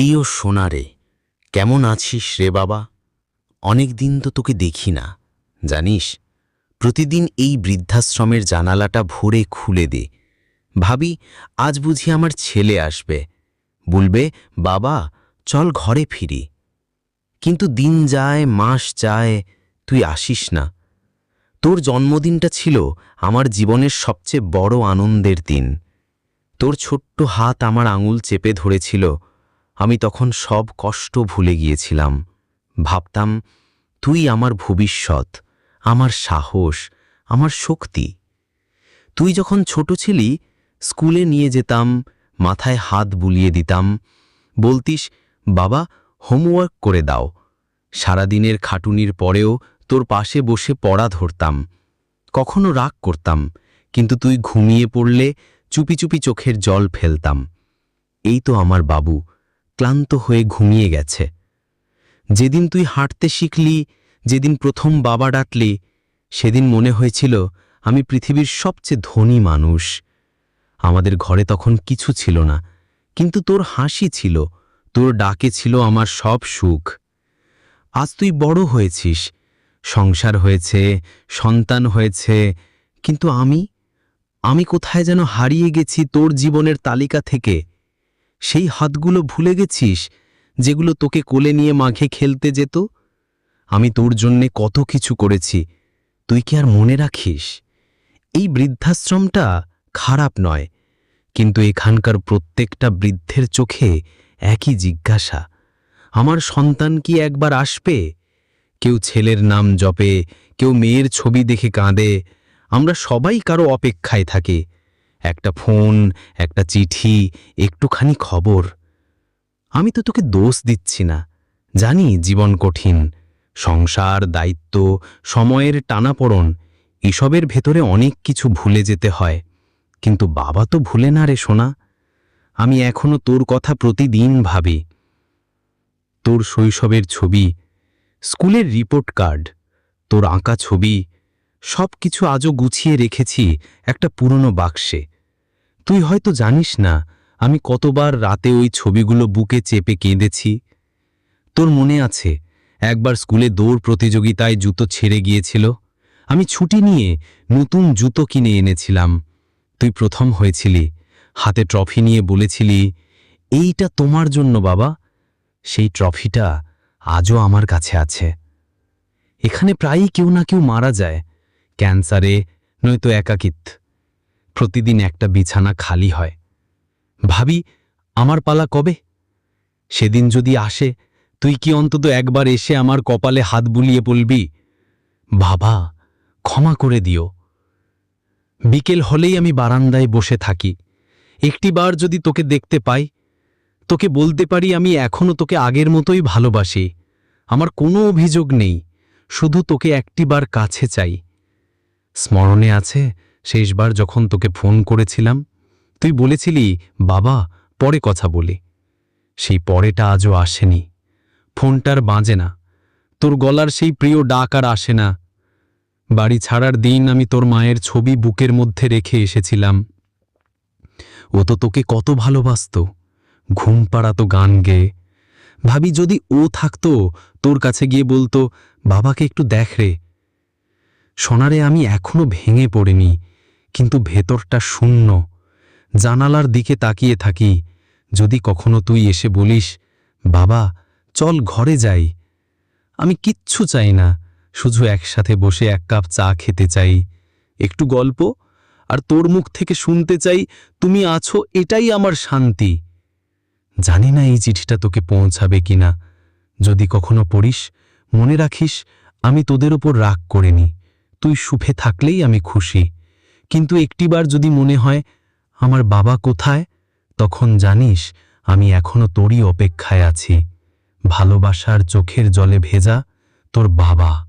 প্রিয় সোনারে, কেমন আছিস রে বাবা? অনেক দিন তো তোকে দেখি না, জানিস? প্রতিদিন এই বৃদ্ধাশ্রমের জানালাটা ভোরে খুলে দে। ভাবি, আজ বুঝি আমার ছেলে আসবে। বলবে, বাবা, চল ঘরে ফিরি। কিন্তু দিন যায়, মাস যায়, তুই আসিস না। তোর জন্মদিনটা ছিল আমার জীবনের সবচেয়ে বড় আনন্দের দিন। তোর ছোট্ট হাত আমার আঙুল চেপে ধরেছিল আমি তখন সব কষ্ট ভুলে গিয়েছিলাম। ভাবতাম, তুই আমার ভবিষ্যৎ, আমার সাহস, আমার শক্তি। তুই যখন ছোট ছিলি, স্কুলে নিয়ে যেতাম, মাথায় হাত বুলিয়ে দিতাম। বলতিস, বাবা, হোমওয়ার্ক করে দাও। সারাদিনের খাটুনির পরেও তোর পাশে বসে পড়া ধরতাম। কখনো রাগ করতাম, কিন্তু তুই ঘুমিয়ে পড়লে চুপি চুপি চোখের জল ফেলতাম। এই তো আমার বাবু ক্লান্ত হয়ে ঘুমিয়ে গেছে। যেদিন তুই হাঁটতে শিখলি, যেদিন প্রথম বাবা ডাকলি, সেদিন মনে হয়েছিল, আমি পৃথিবীর সবচেয়ে ধনী মানুষ। আমাদের ঘরে তখন কিছু ছিল না, কিন্তু তোর হাসি ছিল, তোর ডাকে ছিল আমার সব সুখ। আজ তুই বড় হয়েছিস, সংসার হয়েছে, সন্তান হয়েছে, কিন্তু আমি আমি কোথায় যেন হারিয়ে গেছি তোর জীবনের তালিকা থেকে? সেই হাতগুলো ভুলে গেছিস যেগুলো তোকে কোলে নিয়ে মাঘে খেলতে যেত? আমি তোর জন্যে কত কিছু করেছি, তুই কি আর মনে রাখিস? এই বৃদ্ধাশ্রমটা খারাপ নয়, কিন্তু এখানকার প্রত্যেকটা বৃদ্ধের চোখে একই জিজ্ঞাসা, আমার সন্তান কি একবার আসবে? কেউ ছেলের নাম জপে, কেউ মেয়ের ছবি দেখে কাঁদে, আমরা সবাই কারও অপেক্ষায় থাকি। একটা ফোন, একটা চিঠি, একটুখানি খবর। আমি তো তোকে দোষ দিচ্ছি না। জানি জীবন কঠিন। সংসার, দায়িত্ব, সময়ের টানাপড়ন, এসবের ভেতরে অনেক কিছু ভুলে যেতে হয়। কিন্তু বাবা তো ভুলে না রে সোনা। আমি এখনও তোর কথা প্রতিদিন ভাবি। তোর শৈশবের ছবি, স্কুলের রিপোর্ট কার্ড, তোর আঁকা ছবি সব কিছু আজও গুছিয়ে রেখেছি একটা পুরনো বাক্সে। তুই হয়তো জানিস না, আমি কতবার রাতে ওই ছবিগুলো বুকে চেপে কেঁদেছি। তোর মনে আছে, একবার স্কুলে দৌড় প্রতিযোগিতায় জুতো ছেড়ে গিয়েছিল। আমি ছুটি নিয়ে নতুন জুতো কিনে এনেছিলাম। তুই প্রথম হয়েছিলি, হাতে ট্রফি নিয়ে বলেছিলি, এইটা তোমার জন্য বাবা, সেই ট্রফিটা আজও আমার কাছে আছে। এখানে প্রায়ই কেউ না কেউ মারা যায়, ক্যান্সারে নয়তো একাকিত প্রতিদিন একটা বিছানা খালি হয়। ভাবি, আমার পালা কবে? সেদিন যদি আসে, তুই কি অন্তত একবার এসে আমার কপালে হাত বুলিয়ে বলবি, বাবা, ক্ষমা করে দিও বিকেল হলেই আমি বারান্দায় বসে থাকি। একটিবার যদি তোকে দেখতে পাই, তোকে বলতে পারি আমি এখনও তোকে আগের মতোই ভালোবাসি। আমার কোনো অভিযোগ নেই, শুধু তোকে একটিবার কাছে চাই। স্মরণে আছে শেষবার যখন তোকে ফোন করেছিলাম, তুই বলেছিলি, বাবা, পরে কথা বলি। সেই পরেটা আজও আসেনি। ফোনটার বাজে না। তোর গলার সেই প্রিয় ডাক আর আসে না। বাড়ি ছাড়ার দিন আমি তোর মায়ের ছবি বুকের মধ্যে রেখে এসেছিলাম। ও তো তোকে কত ভালোবাসত। ঘুম পাড়াতো গান গেয়ে ভাবি, যদি ও থাকতো, তোর কাছে গিয়ে বলতো, বাবাকে একটু দেখ রে। সোনারে আমি এখনও ভেঙে পড়িনি। কিন্তু ভেতরটা শূন্য। জানালার দিকে তাকিয়ে থাকি। যদি কখনো তুই এসে বলিস, বাবা, চল ঘরে যাই। আমি কিচ্ছু চাই না, শুধু একসাথে বসে এক কাপ চা খেতে চাই। একটু গল্প আর তোর মুখ থেকে শুনতে চাই, তুমি আছো, এটাই আমার শান্তি। জানি না এই চিঠিটা তোকে পৌঁছাবে কিনা। যদি কখনো পড়িস, মনে রাখিস, আমি তোদের ওপর রাগ করিনি। তুই সুখে থাকলেই আমি খুশি। কিন্তু একটিবার যদি মনে হয়, আমার বাবা কোথায়? তখন জানিস, আমি এখনও তোরই অপেক্ষায় আছি। ভালোবাসার চোখের জলে ভেজা তোর বাবা।